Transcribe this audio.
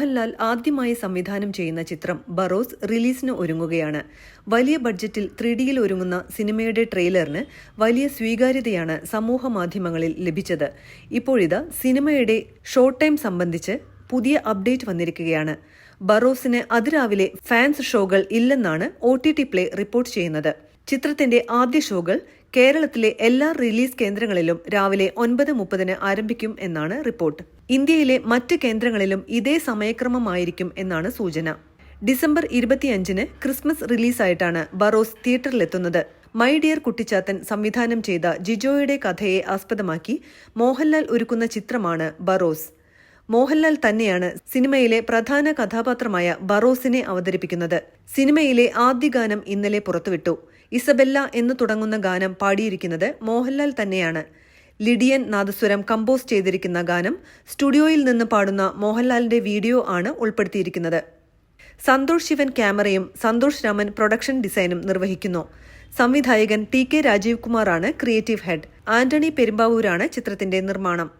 മോഹൻലാൽ ആദ്യമായി സംവിധാനം ചെയ്യുന്ന ചിത്രം ബറോസ് റിലീസിന് ഒരുങ്ങുകയാണ്. വലിയ ബഡ്ജറ്റിൽ ത്രീ ഡിയിൽ ഒരുങ്ങുന്ന സിനിമയുടെ ട്രെയിലറിന് വലിയ സ്വീകാര്യതയാണ് സമൂഹ മാധ്യമങ്ങളിൽ ലഭിച്ചത്. ഇപ്പോഴിത് സിനിമയുടെ ഷോർട്ട് ടൈം സംബന്ധിച്ച് പുതിയ അപ്ഡേറ്റ് വന്നിരിക്കുകയാണ്. ബറോസിന് അതിരാവിലെ ഫാൻസ് ഷോകൾ ഇല്ലെന്നാണ് O T T Play report ചെയ്യുന്നത്. ചിത്രത്തിന്റെ ആദ്യ ഷോകൾ കേരളത്തിലെ എല്ലാ റിലീസ് കേന്ദ്രങ്ങളിലും രാവിലെ ഒൻപത് മുപ്പതിന് ആരംഭിക്കും എന്നാണ് റിപ്പോർട്ട്. ഇന്ത്യയിലെ മറ്റ് കേന്ദ്രങ്ങളിലും ഇതേ സമയക്രമമായിരിക്കും എന്നാണ് സൂചന. ഡിസംബർ ഇരുപത്തിയഞ്ചിന് ക്രിസ്മസ് റിലീസായിട്ടാണ് ബറോസ് തിയേറ്ററിലെത്തുന്നത്. മൈ ഡിയർ കുട്ടിച്ചാത്തൻ സംവിധാനം ചെയ്ത ജിജോയുടെ കഥയെ ആസ്പദമാക്കി മോഹൻലാൽ ഒരുക്കുന്ന ചിത്രമാണ് ബറോസ്. മോഹൻലാൽ തന്നെയാണ് സിനിമയിലെ പ്രധാന കഥാപാത്രമായ ബറോസിനെ അവതരിപ്പിക്കുന്നത്. സിനിമയിലെ ആദ്യ ഗാനം ഇന്നലെ പുറത്തുവിട്ടു. ഇസബെല്ല എന്ന് തുടങ്ങുന്ന ഗാനം പാടിയിരിക്കുന്നത് മോഹൻലാൽ തന്നെയാണ്. ലിഡിയൻ നാദസ്വരം കമ്പോസ് ചെയ്തിരിക്കുന്ന ഗാനം സ്റ്റുഡിയോയിൽ നിന്ന് പാടുന്ന മോഹൻലാലിന്റെ വീഡിയോ ആണ് ഉൾപ്പെടുത്തിയിരിക്കുന്നത്. സന്തോഷ് ശിവൻ ക്യാമറയും സന്തോഷ് രാമൻ പ്രൊഡക്ഷൻ ഡിസൈനും നിർവഹിക്കുന്നു. സംവിധായകൻ ടി കെ രാജീവ് കുമാറാണ് ക്രിയേറ്റീവ് ഹെഡ്. ആന്റണി പെരുമ്പാവൂരാണ് ചിത്രത്തിന്റെ നിർമ്മാണം.